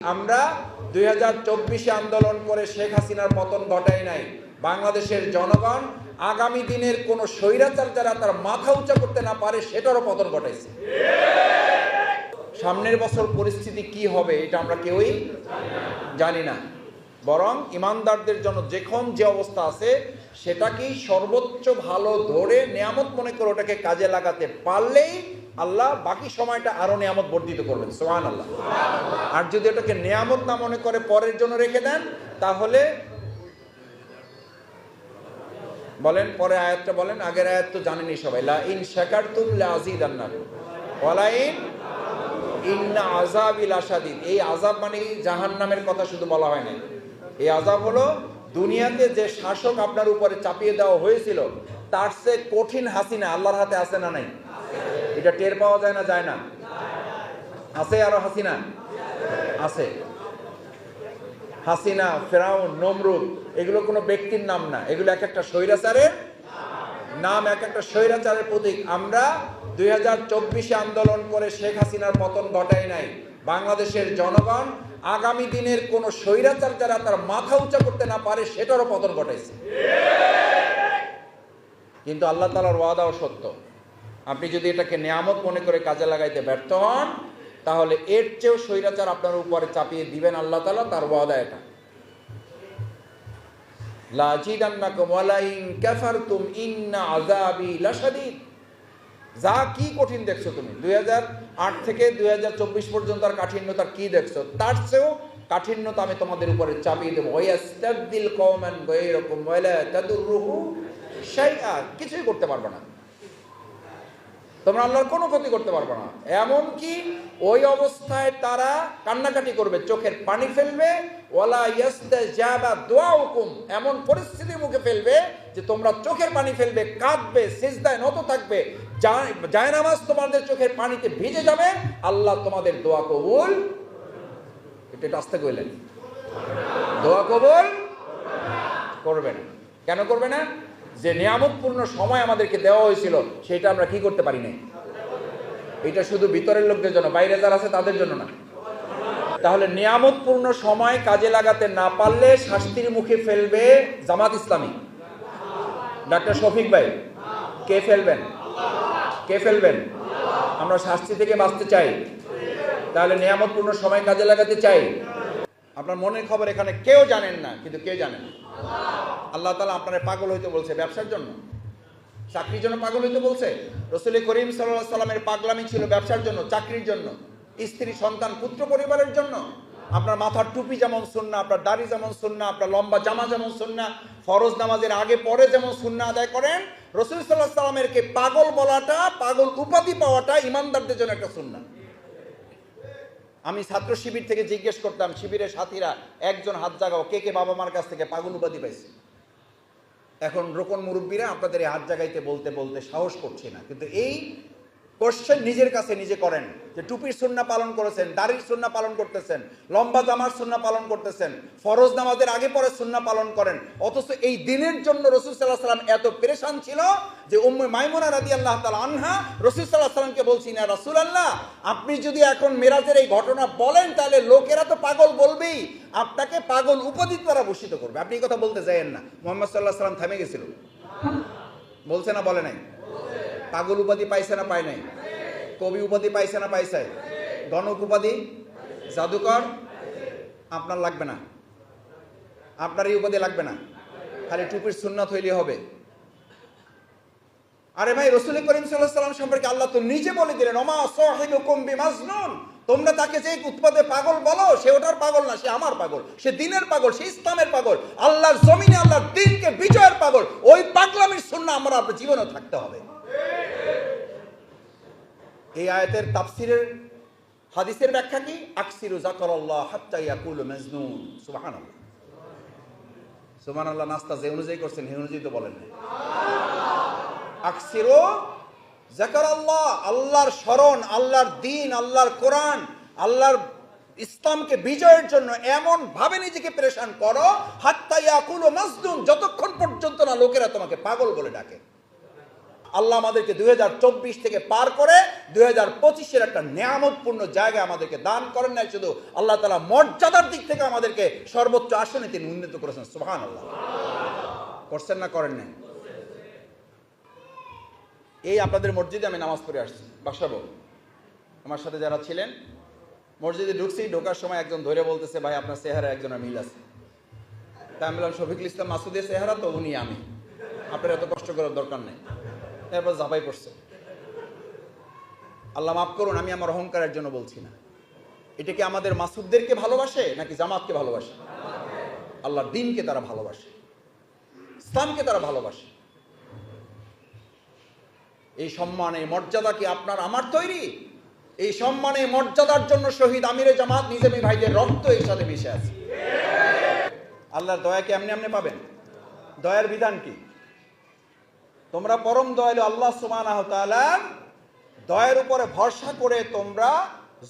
আমরা দুই হাজার চব্বিশে আন্দোলন করে শেখ হাসিনার পতন ঘটাই নাই। বাংলাদেশের জনগণ আগামী দিনের কোন স্বৈরাচার যারা তার মাথা উঁচা করতে না পারে, সেটারও পতন ঘটাইছে। সামনের বছর পরিস্থিতি কি হবে, এটা আমরা কেউই জানি না। বরং ইমানদারদের জন্য যেখন যে অবস্থা আছে, সেটাকেই সর্বোচ্চ ভালো ধরে, নিয়ামত মনে করে ওটাকে কাজে লাগাতে পারলেই আল্লাহ বাকি সময়টা আরও নিয়ামত বর্ধিত করবেন সোহান আল্লাহ আর যদি এটাকে নিয়ামত না মনে করে পরের জন্য রেখে দেন, তাহলে বলেন, পরে আয়াতটা বলেন, আগের আয়াত তো জানেনি সবাই, লা ইন শাকারতুম লা আযীদান্নাকুম ওয়ালা ইন ইন্না আযাবিল আশাদিদ। এই আযাব মানে জাহান্নামের কথা শুধু বলা হয় না এই আযাব হলো দুনিয়াতে যে শাসক আপনার উপরে চাপিয়ে দেওয়া হয়েছিল, তার চেয়ে কঠিন হাসিনা আল্লাহর হাতে আছে না নাই? এটা টের পাওয়া যায় না যায় না? আছে আরও হাসিনা? আছে। হাসিনা, ফেরাউন, নমরুদ, এগুলো কোনো ব্যক্তির নাম না। এগুলো এক একটা স্বৈরাচারের নাম, এক একটা স্বৈরাচারের প্রতীক। আমরা দুই হাজার চব্বিশে আন্দোলন করে শেখ হাসিনার পতন ঘটাই নাই। বাংলাদেশের জনগণ আগামী দিনের কোন স্বৈরাচার যারা তার মাথা উঁচা করতে না পারে, সেটারও পতন ঘটাইছে। কিন্তু আল্লাহ তালার ওয়াদাও সত্য। আপনি যদি এটাকে নিয়ামত মনে করে কাজে লাগাইতে ব্যর্থ হন, তাহলে এর চেয়েও স্বৈরাচার আপনার উপরে চাপিয়ে দিবেন আল্লাহ তালা তার ওয়াদা এটা। যা কি কঠিন দেখছ তুমি, দুই হাজার আট থেকে দুই হাজার চব্বিশ পর্যন্ত আর কাঠিন্যতা কি দেখছ, তার চেয়েও কাঠিন্যতা আমি তোমাদের উপরে চাপিয়ে দেবো। কিছুই করতে পারবে না। তোমরা আল্লাহর কোনো ক্ষতি করতে পারবে না। এমন কি ওই অবস্থায় তারা কান্নাকাটি করবে, চোখের পানি ফেলবে, ওয়ালা ইয়াস্তাজাবা দুআউকুম, এমন পরিস্থিতির মুখে ফেলবে যে তোমরা চোখের পানি ফেলবে, কাঁদবে, সিজদায় নত থাকবে জায়নামাজ তোমাদের চোখের পানিতে ভিজে যাবে, আল্লাহ তোমাদের দোয়া কবুল এটা আস্তে কইলেন। দোয়া কবুল করবে না। কেন করবে না? যে নিয়ামতপূর্ণ সময় আমাদেরকে দেওয়া হয়েছিল, সেটা আমরা কি করতে পারি নাই? এটা শুধু ভিতরের লোকদের জন্য, বাইরে যারা আছে তাদের জন্য না। তাহলে নিয়ামতপূর্ণ সময় কাজে লাগাতে না পারলে শাস্তির মুখে ফেলবে জামাত ইসলামী। ডাক্তার শফিক ভাই, কে ফেলবেন? কে ফেলবেন? আমরা শাস্তি থেকে বাঁচতে চাই। তাহলে নিয়ামতপূর্ণ সময় কাজে লাগাতে চাই। আপনার মনের খবর এখানে কেউ জানেন না, কিন্তু কে জানেন? আল্লাহ তালা আপনারা পাগল হইতে বলছে, ব্যবসার জন্য। চাকরির জন্য পাগল হইতে বলছে? রসুল করিম সাল্লাহ সাল্লামের পাগলামি ছিল ব্যবসার জন্য, চাকরির জন্য, স্ত্রী, সন্তান, পুত্র, পরিবারের জন্য। আপনার মাথার টুপি যেমন সুন্না, আপনার দাড়ি যেমন সুন্না, আপনার লম্বা জামা যেমন সুন্না, ফরজ নামাজের আগে পরে যেমন সুন্না আদায় করেন, রসুল সাল্লাহ সাল্লামেরকে পাগল বলাটা, পাগল উপাধি পাওয়াটা, ইমানদারদের জন্য একটা সুন্না। আমি ছাত্র শিবির থেকে জিজ্ঞেস করতাম, শিবিরের সাথীরা একজন হাত জাগাও, কে কে বাবা মার কাছ থেকে পাগল উপাধি পাইছে? এখন রোকন মুরব্বীরা আপনাদের এই হাত জাগাইতে বলতে বলতে সাহস করছে না। কিন্তু এই কোশ্চেন নিজের কাছে নিজে করেন। যে টুপির সুন্না পালন করেছেন, দাড়ির সুন্না পালন করতেছেন, লম্বা জামার সুন্না পালন করতেছেন, ফরজ নামাজের আগে পরে সুন্না পালন করেন, অথচ এই দিনের জন্য রসুল সাল্লাহ সাল্লাম এত পেরেশান ছিল যে উম্মে মাইমুনা রাদি আল্লাহ তালা আনহা রসুল সাল্লাহ সাল্লামকে বলছি না রসুল আল্লাহ আপনি যদি এখন মেরাজের এই ঘটনা বলেন, তাহলে লোকেরা তো পাগল বলবেই। আপনাকে পাগল উপাধি দ্বারা ভূষিত করবে। আপনি এই কথা বলতে চাইেন না। মোহাম্মদ সাল্লাহ সাল্লাম থেমে গেছিল। বলছে না, বলে নাই? পাগল উপাধি পাইছে না পায় নাই? কবি উপাধি পাইছে না পাইছে? গণক উপাধি? জাদুকর? আপনার লাগবে না। আপনার এই উপাধি লাগবে না। খালি টুপির সুন্নত হইলে হবে। আরে ভাই, রসুল করিম সাল্লাম সম্পর্কে আল্লাহ তো নিজে বলে দিলেন, ওমা সাহিবুকুম বিমাজনুন। তোমরা তাকে যে উৎপাদে পাগল বলো, সে ওটার পাগল না, সে আমার পাগল। সে দিনের পাগল, সে ইসলামের পাগল। আল্লাহর জমিনে আল্লাহর দিনকে বিজয়ের পাগল। ওই পাগলামির সুন্না আমরা আপনার জীবনে থাকতে হবে। এই আয়াতের তাফসিরের, হাদিসের ব্যাখ্যা কি? আকসিরু হাত্তা ইয়াকুল মাজনুন। নাস্তা যে অনুযায়ী করছেন, সেই অনুযায়ী তো বলেন আল্লাহর স্মরণ, আল্লাহর দিন, আল্লাহর কোরআন, আল্লাহর ইসলামকে বিজয়ের জন্য এমন ভাবে নিজেকে প্রেশান করো, হাত্তা ইয়াকুল মাজনুন, যতক্ষণ পর্যন্ত না লোকেরা তোমাকে পাগল বলে ডাকে। আল্লাহ আমাদেরকে দুই হাজার চব্বিশ থেকে পার করে দুই হাজার পঁচিশের একটা নিয়ামতপূর্ণ জায়গায় আমাদেরকে দান করেন নাই, শুধু আল্লাহ তালা মর্যাদার দিক থেকে আমাদেরকে সর্বোচ্চ আসনে তিনি উন্নীত করেছেন সুহান আল্লাহ করছেন না করেন নাই? এই আপনাদের মসজিদে আমি নামাজ পড়ে আসছি, বাসাবো। আমার সাথে যারা ছিলেন, মসজিদে ঢুকছি, ঢোকার সময় একজন ধরে বলতেছে, ভাই, আপনার চেহারা একজনের মিল আছে। তাই আমি বললাম, শফিকুল ইসলাম মাসুদের চেহারা তো উনি, আমি। আপনার এত কষ্ট করার দরকার নেই। এরপর ঝাঁপাই পড়ছে। আল্লাহ মাফ করুন, আমি আমার অহংকারের জন্য বলছি না। এটা কি আমাদের মাসুদদেরকে ভালোবাসে, নাকি জামাতকে ভালোবাসে? আল্লাহর দিনকে তারা ভালোবাসে ইসলামকে তারা ভালোবাসে। এই সম্মান এই মর্যাদা কি আপনার, আমার তৈরি? এই সম্মানে মর্যাদার জন্য শহীদ আমিরে জামাত নিজামী ভাইদের রক্ত এর সাথে মিশে আছে। আল্লাহর দয়াকে এমনি এমনি পাবেন? দয়ার বিধান কি? তোমরা পরম দয়ালু আল্লাহ তাআলার দয়ের উপরে ভরসা করে তোমরা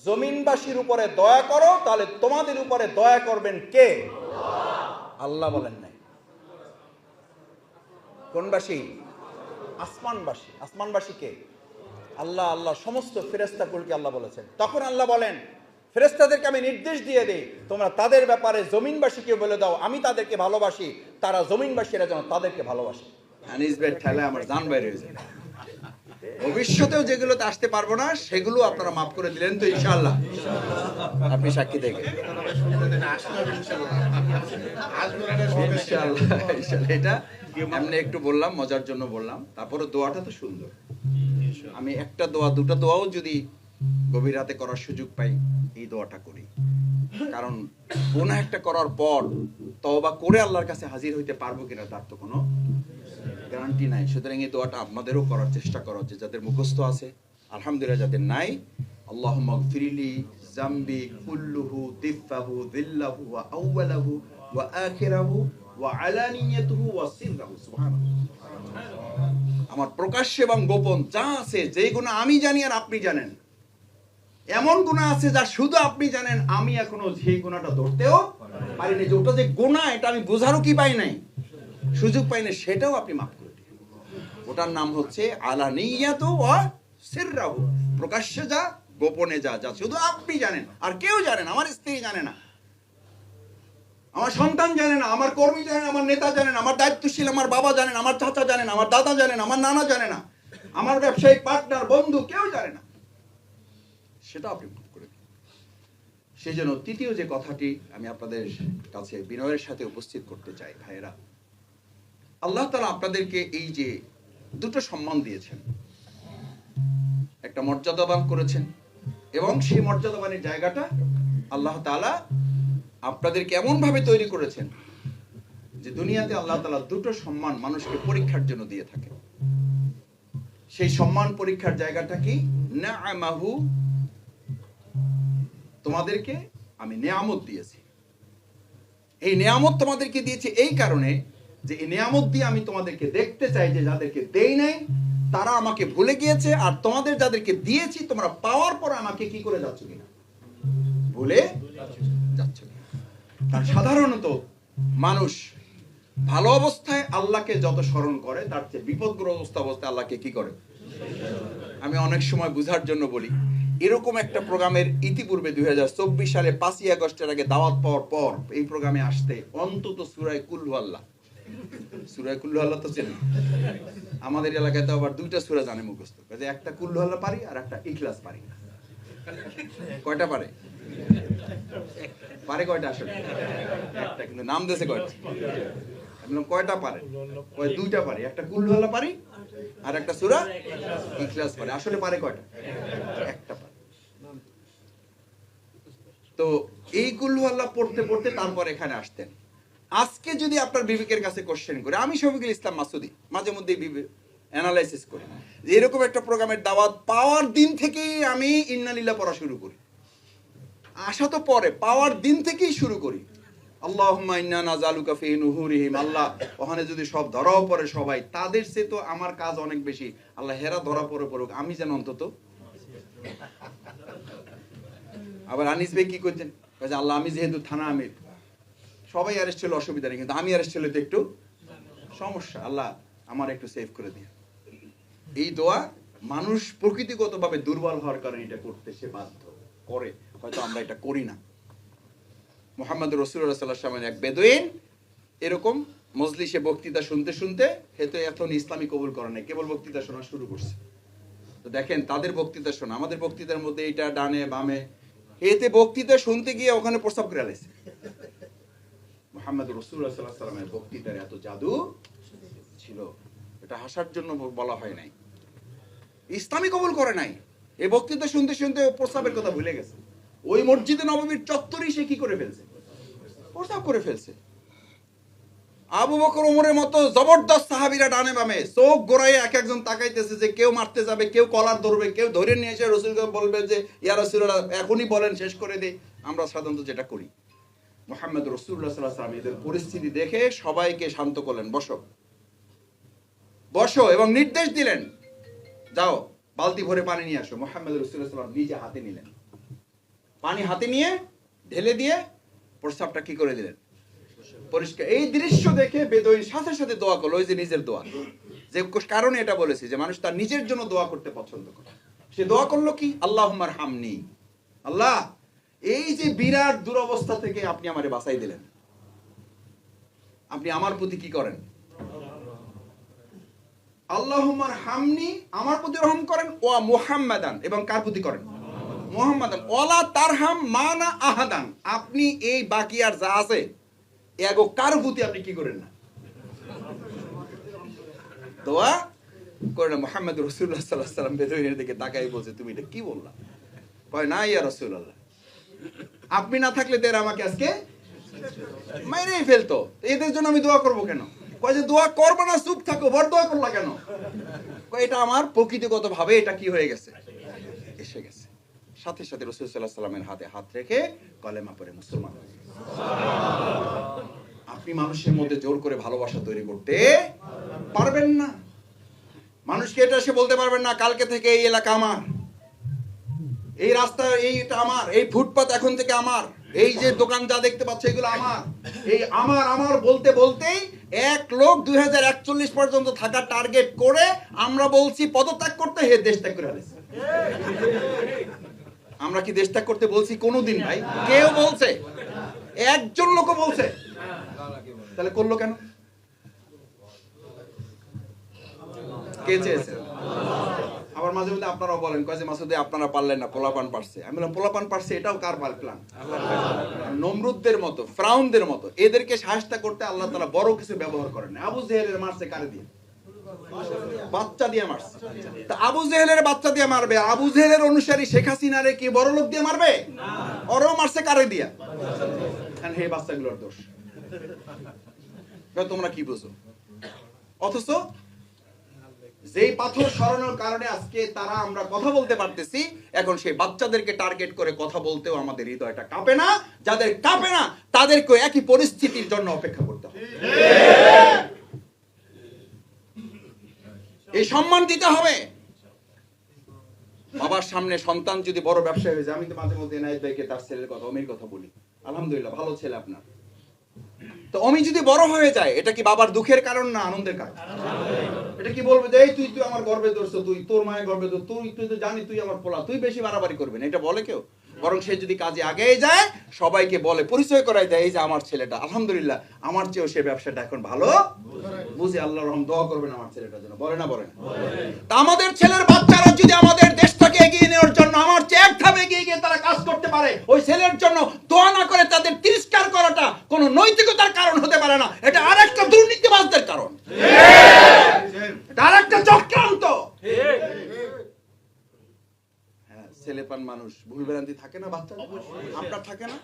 জমিনবাসীর উপরে দয়া করো, তাহলে তোমাদের উপরে দয়া করবেন কে? আল্লাহ বলেন নাই। কোনবাসী? আসমানবাসী। আসমানবাসী কে? আল্লাহ আল্লাহ, সমস্ত ফেরেস্তাগুলোকে আল্লাহ বলেছেন। তখন আল্লাহ বলেন ফেরেস্তাদেরকে আমি নির্দেশ দিয়ে দিই, তোমরা তাদের ব্যাপারে জমিনবাসীকে বলে দাও, আমি তাদেরকে ভালোবাসি, তারা জমিনবাসীরা যেন তাদেরকে ভালোবাসে। আনিস ভাই ঠেলায় আমার জান বাইরে হয়ে যায় ভবিষ্যতেও যেগুলোতে আসতে পারব না, সেগুলো আপনারা মাফ করে দিলেন তো, ইনশাআল্লাহ। আপনি সাক্ষী থেকে এটা এমনি একটু বললাম, মজার জন্য বললাম। তারপরে দোয়াটা তো সুন্দর। আমি একটা দোয়া, দুটো দোয়াও যদি গভীর রাতে করার সুযোগ পাই, এই দোয়াটা করি। কারণ গুনাহ একটা করার পর তওবা করে আল্লাহর কাছে হাজির হইতে পারব কিনা তার তো কোনো গ্যারান্টি নাই। সুতরাং এই দোয়াটা আপনাদেরও করার চেষ্টা করা হচ্ছে যাদের মুখস্থ আছে। আলহামদুলিল্লাহ, যাদের নাই আল্লাহ মগফিরিলি জাম্বি কুল্লুহু দিফাহু দিল্লাহু ওয়া আউওয়ালাহু ওয়া আখিরাহু ওয়া আলানিয়াতুহু ওয়া সিররাহু, সুবহানাল্লাহ। আমার প্রকাশ্য এবং গোপন যা আছে যেই গুণা আমি জানি আর আপনি জানেন, এমন গুণা আছে যা শুধু আপনি জানেন, আমি এখনও সেই গুণাটা ধরতেও পারিনি। যে ওটা যে গুণা, এটা আমি বোঝারও কি পাই নাই? সুযোগ পাই না, সেটাও আপনি মাফ করে দিন। ওটার নাম হচ্ছে আলানিয়াত ওয়া প্রকাশ্যে যা, গোপনে যা যা। শুধু আপনি জানেন, আর কেউ জানেন আমার স্ত্রী জানে না। আমার সন্তান জানে না, আমার কর্মী জানেন আমার নেতা জানেন আমার দায়িত্বশীল, আমার বাবা জানেন আমার চাচা জানেন আমার দাদা জানেন আমার নানা জানে না, আমার ব্যবসায়িক পার্টনার, বন্ধু, কেউ জানে না। সেটা আপনি করে দিন। সেই জন্য তৃতীয় যে কথাটি আমি আপনাদের কাছে বিনয়ের সাথে উপস্থিত করতে চাই, ভাইয়েরা আল্লাহ তালা আপনাদেরকে এই যে দুটো সম্মান দিয়েছেন। একটা মর্যাদাবান করেছেন এবং সেই মর্যাদাবানের জায়গাটা আল্লাহ তালা আপনাদেরকে এমন ভাবে তৈরি করেছেন যে দুনিয়াতে আল্লাহ তালা দুটো সম্মান মানুষকে পরীক্ষার জন্য দিয়ে থাকে সেই সম্মান পরীক্ষার জায়গাটা কি? নামাহু তোমাদেরকে আমি নেয়ামত দিয়েছি। এই নেয়ামত তোমাদেরকে দিয়েছি এই কারণে যে এই নেয়ামত দিয়ে আমি তোমাদেরকে দেখতে চাই যে যাদেরকে দেই নাই, তারা আমাকে ভুলে গিয়েছে আর তোমাদের যাদেরকে দিয়েছি, তোমরা পাওয়ার পর আমাকে কি করে যাচ্ছ কিনা? ভুলে যাচ্ছ কিনা? কারণ সাধারণত মানুষ ভালো অবস্থায় আল্লাহকে যত স্মরণ করে, তার চেয়ে বিপদগ্রস্ত অবস্থায় আল্লাহকে কি করে? আমি অনেক সময় বুঝার জন্য বলি, এরকম একটা প্রোগ্রামের ইতিপূর্বে দুই হাজার চব্বিশ সালে পাঁচই আগস্টের আগে দাওয়াত পাওয়ার পর এই প্রোগ্রামে আসতে অন্তত সুরায় কুল্লু আল্লাহ সুরায় কুল্লু আল্লাহ তো চেন আমাদের এলাকায় তো আবার দুইটা সুরা জানে কাজে একটা কুল্লু আল্লাহ পারি আর একটা ইখলাস পারি। কয়টা পারে? পারে কয়টা আসলে? একটা কিন্তু নাম দেশে কয়টা? আমি কয়টা পারে? দুইটা পারি, একটা কুল্লু আল্লাহ পারি আর একটা সুরা ইখলাস পারে। আসলে পারে কয়টা? একটা পারে। তো এই কুল্লু আল্লাহ পড়তে পড়তে তারপর এখানে আসতেন। আজকে যদি আপনার বিবেকের কাছে কোশ্চেন করে, আমি শফিকুল ইসলাম মাসুদি, মাঝে মধ্যে অ্যানালাইসিস করি। যে এরকম একটা প্রোগ্রামের দাওয়াত পাওয়ার দিন থেকেই আমি ইন্নালিল্লাহ পড়া শুরু করি। আসা তো পরে, পাওয়ার দিন থেকেই শুরু করি। আল্লাহুম্মা ইন্না নুহুরিহিম, আল্লাহ, ওখানে যদি সব ধরাও পড়ে সবাই, তাদের সে তো আমার কাজ অনেক বেশি। আল্লাহ, হেরা ধরা পড়ে পড়ুক, আমি যেন অন্তত। আবার আনিস ভাই কি করছেন? আল্লাহ, আমি যেহেতু থানা আমির সবাই অ্যারেস্ট হলে অসুবিধা নেই, কিন্তু আমি অ্যারেস্ট হলে তো একটু সমস্যা। আল্লাহ আমার একটু সেভ করে দিয়ে এই দোয়া মানুষ প্রকৃতিগতভাবে দুর্বল হওয়ার কারণে এটা করতে সে বাধ্য করে। হয়তো আমরা এটা করি না। মোহাম্মদ রসুল্লাহ সাল্লাহ এক বেদুইন এরকম মজলিসে বক্তৃতা শুনতে শুনতে হেতু এখন ইসলামী কবুল করে নাই। কেবল বক্তৃতা শোনা শুরু করছে। তো দেখেন, তাদের বক্তৃতা শোনা, আমাদের বক্তৃতার মধ্যে এটা ডানে বামে। এতে বক্তৃতা শুনতে গিয়ে ওখানে প্রস্তাব করে মোহাম্মদ রসুল্লাহ সাল্লাহ সাল্লামের বক্তৃতার এত জাদু ছিল। এটা হাসার জন্য বলা হয় নাই। ইসলামী কবুল করে নাই। এই বক্তৃতা শুনতে শুনতে প্রস্তাবের কথা ভুলে গেছে। ওই মসজিদে নবমীর চত্বরই সে কি করে ফেলছে? প্রস্তাব করে ফেলছে। আবু বকর ওমরের মতো জবরদস্ত সাহাবীরা ডানে বামে চোখ গোড়ায় এক একজন তাকাইতেছে যে কেউ মারতে যাবে, কেউ কলার ধরবে, কেউ ধরে নিয়ে এসে রসুলকে বলবে যে, ইয়া রসুল্লাহ এখনই বলেন, শেষ করে দে। আমরা সাধারণত যেটা করি মোহাম্মদ রসুল্লাহ সাল্লাহ সাল্লাম এদের পরিস্থিতি দেখে সবাইকে শান্ত করলেন। বসো। বসো এবং নির্দেশ দিলেন। যাও, বালতি ভরে পানি নিয়ে আসো। মোহাম্মদ রসুল্লাহ সাল্লাম নিজে হাতে নিলেন। পানি হাতে নিয়ে ঢেলে দিয়ে প্রস্তাবটা কি করে দিলেন? পরিষ্কার। এই দৃশ্য দেখে বেদইন সাথে সাথে দোয়া করল, ওই যে নিজের দোয়া। যে কারণে এটা বলেছি যে মানুষ তার নিজের জন্য দোয়া করতে পছন্দ করে। সে দোয়া করল কি? আল্লাহ হামনি আল্লাহ এই যে বিরাট দুরবস্থা থেকে আপনি আমারে বাঁচাই দিলেন, আপনি আমার প্রতি কি করেন? আল্লাহুম্মার হামনি আমার প্রতি রহম করেন, ওয়া মুহাম্মাদান, এবং কার প্রতি করেন? মুহাম্মাদান। ওয়ালা তারহাম মানা আহাদান। আপনি এই বাকি আর যা আছে, এগো কার প্রতি আপনি কি করেন না? দোয়া করে না মোহাম্মদ রসুল্লাহ সাল্লাহ সাল্লাম বেদুইনের দিকে তাকাই বলছে, তুমি এটা কি বললা? কয়, না ইয়া রসুল্লাহ আপনি না থাকলে তো এরা আমাকে আজকে মাইরেই ফেলতো। এদের জন্য আমি দোয়া করব কেন? কয় যে, দোয়া করব না, চুপ থাকো, বড় দোয়া করলা কেন? এটা আমার প্রকৃতিগত ভাবে এটা কি হয়ে গেছে? এসে গেছে। সাথে সাথে রসুল সাল্লাহ সাল্লামের হাতে হাত রেখে কলেমা পরে মুসলমান। আপনি মানুষের মধ্যে জোর করে ভালোবাসা তৈরি করতে পারবেন না। মানুষকে এটা সে বলতে পারবেন না, কালকে থেকে এই এলাকা আমার। এই রাস্তা এইটা আমার, এই ফুটপাত এখন থেকে আমার, এই যে দোকান যা দেখতে পাচ্ছ এগুলো আমার। এই আমার আমার বলতে বলতেই এক লোক দুই হাজার একচল্লিশ পর্যন্ত থাকার টার্গেট করে আমরা বলছি পদত্যাগ করতে হে দেশ ত্যাগ করে আমরা কি দেশ ত্যাগ করতে বলছি কোনোদিন ভাই? কেউ বলছে। একজন লোকও বলছে। তাহলে করল কেন? কে চেয়েছে? আবার মাঝে মধ্যে আপনারাও বলেন, কয় যে মাসুদে আপনারা পারলেন না, পোলাপান পারছে। আমি বললাম, পোলাপান পারছে, এটাও কার পাল প্ল্যান নমরুদদের মতো, ফ্রাউনদের মতো, এদেরকে সাহায্য করতে আল্লাহ তাআলা বড় কিছু ব্যবহার করেন। আবু জেহেলের মারছে কারে দিয়ে? বাচ্চা দিয়ে মারছে। তা আবু জেহেলের বাচ্চা দিয়ে মারবে, আবু জেহেলের অনুসারী শেখ হাসিনারে কি বড় লোক দিয়ে মারবে? মারছে কারে দিয়া? হে বাচ্চাগুলোর দোষ। তোমরা কি বুঝো? অথচ যেই পাথর সরানোর কারণে আজকে তারা আমরা কথা বলতে পারতেছি, এখন সেই বাচ্চাদেরকে টার্গেট করে কথা বলতেও আমাদের হৃদয়টা কাঁপে না। যাদের কাঁপে না তাদেরকে একই পরিস্থিতির জন্য অপেক্ষা করতে হবে। এই সম্মান দিতে হবে। বাবার সামনে সন্তান যদি বড় ব্যবসায়ী হয়ে যায়, আমি তো মাঝে মধ্যে এনায়েত ভাইকে তার ছেলের কথা, অমির কথা বলি। আলহামদুলিল্লাহ, ভালো ছেলে আপনার। তো অমি যদি বড় হয়ে যায়, এটা কি বাবার দুঃখের কারণ না আনন্দের কারণ? এটা কি বলবে যে, এই তুই তুই আমার গর্বে ধরছো, তুই, তোর মায়ের গর্বে ধর তুই তুই তো জানি তুই আমার পোলা, তুই বেশি বাড়াবাড়ি করবে না। এটা বলে কেউ? বরং সে যদি কাজে আগেই যায়, সবাইকে বলে, পরিচয় করাই দেয়, এই যে আমার ছেলেটা, আলহামদুলিল্লাহ, আমার চেয়েও সে ব্যবসাটা এখন ভালো। বুঝে আল্লাহ রহম দোয়া করবেন আমার ছেলেটার জন্য। বলে না, বলে তা আমাদের ছেলের বাচ্চারা যদি আমাদের দেশটাকে এগিয়ে নেওয়ার জন্য আমার চেয়ে এক ধাপ এগিয়ে গিয়ে তারা কাজ করতে পারে। ওই ছেলের জন্য দোয়া না করে তাদের তিরস্কার করাটা কোনো নৈতিকতার কারণ হতে পারে না। এটা আরেকটা দুর্নীতিবাজদের কারণ। এটা আরেকটা চক্রান্ত। হ্যাঁ ছেলেপান মানুষ ভুল ভ্রান্তি থাকে না বাচ্চা? আপনার থাকে না?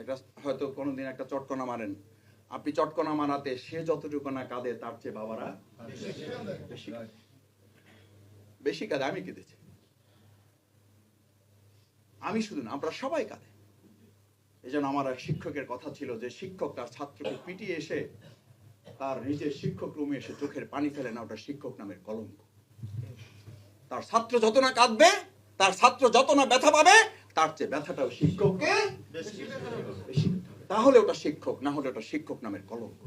এটা হয়তো কোনোদিন একটা চটকনা মারেন। আপনি চটকনা মারাতে সে যতটুকু না কাঁদে তার চেয়ে বাবারা বেশি। বেশি কাঁদে, আমি কেঁদেছি। আমি শুধু না, আমরা সবাই কাঁদে। এই জন্য আমার এক শিক্ষকের কথা ছিল যে, শিক্ষক তার ছাত্রকে পিটিয়ে এসে তার নিজের শিক্ষক রুমে এসে চোখের পানি ফেলে, না, ওটা শিক্ষক নামের কলঙ্ক। তার ছাত্র যত না কাঁদবে, তার ছাত্র যত না ব্যথা পাবে, তার চেয়ে ব্যথাটাও শিক্ষককে। তাহলে ওটা শিক্ষক, না হলে ওটা শিক্ষক নামের কলঙ্ক।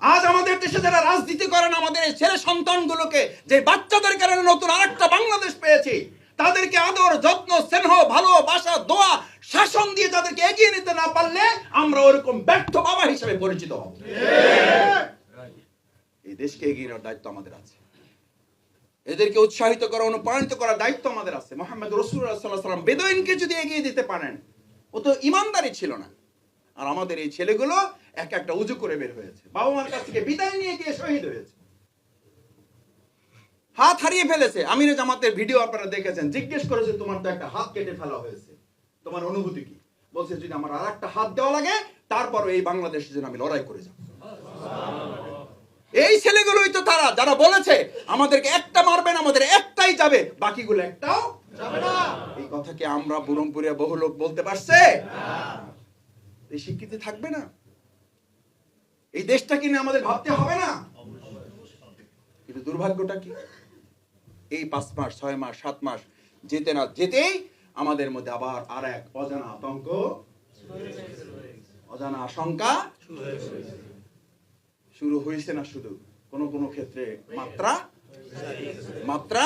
আজ আমাদের দেশে যারা রাজনীতি করেন, আমাদের এই ছেলে সন্তানগুলোকে, যে বাচ্চাদের কারণে নতুন আরেকটা বাংলাদেশ পেয়েছি, তাদেরকে আদর, যত্ন, স্নেহ, ভালোবাসা, দোয়া, শাসন দিয়ে তাদেরকে এগিয়ে নিতে না পারলে আমরা ওরকম ব্যর্থ বাবা হিসেবে পরিচিত হব। এই দেশকে এগিয়ে নেওয়ার দায়িত্ব আমাদের আছে। এদেরকে উৎসাহিত করা, অনুপ্রাণিত করার দায়িত্ব আমাদের আছে। মোহাম্মদ রসুল্লাহ সাল্লাম বেদইনকে যদি এগিয়ে দিতে পারেন, ও তো ইমানদারি ছিল না। আর আমাদের এই ছেলেগুলো এক একটা উজু করে বের হয়েছে। বাবা মার কাছ থেকে বিদায় নিয়ে গিয়ে শহীদ হয়েছে। হাত হারিয়ে ফেলেছে। আমিরে জামাতের ভিডিও আপনারা দেখেছেন। জিজ্ঞেস করেছে, তোমার তো একটা হাত কেটে ফেলা হয়েছে। তোমার অনুভূতি কি? বলছে, যদি আমার আর একটা হাত দেওয়া লাগে তারপর এই বাংলাদেশের জন্য আমি লড়াই করে যাব। এই ছেলেগুলোই তো তারা। যারা বলেছে, আমাদেরকে একটা মারবেন, আমাদের একটাই যাবে, বাকিগুলো একটাও যাবে না। এই কথা কি আমরা বুরমপুরে বহু লোক বলতে পারছে? এই স্বীকৃতি থাকবে না? এই দেশটা কিনে আমাদের ভাবতে হবে না? কিন্তু দুর্ভাগ্যটা কি? এই পাঁচ মাস, ছয় মাস, সাত মাস যেতে না যেতেই আমাদের মধ্যে আবার আর এক অজানা আতঙ্ক অজানা আশঙ্কা শুরু হয়েছে না শুধু? কোন কোন ক্ষেত্রে মাত্রা মাত্রা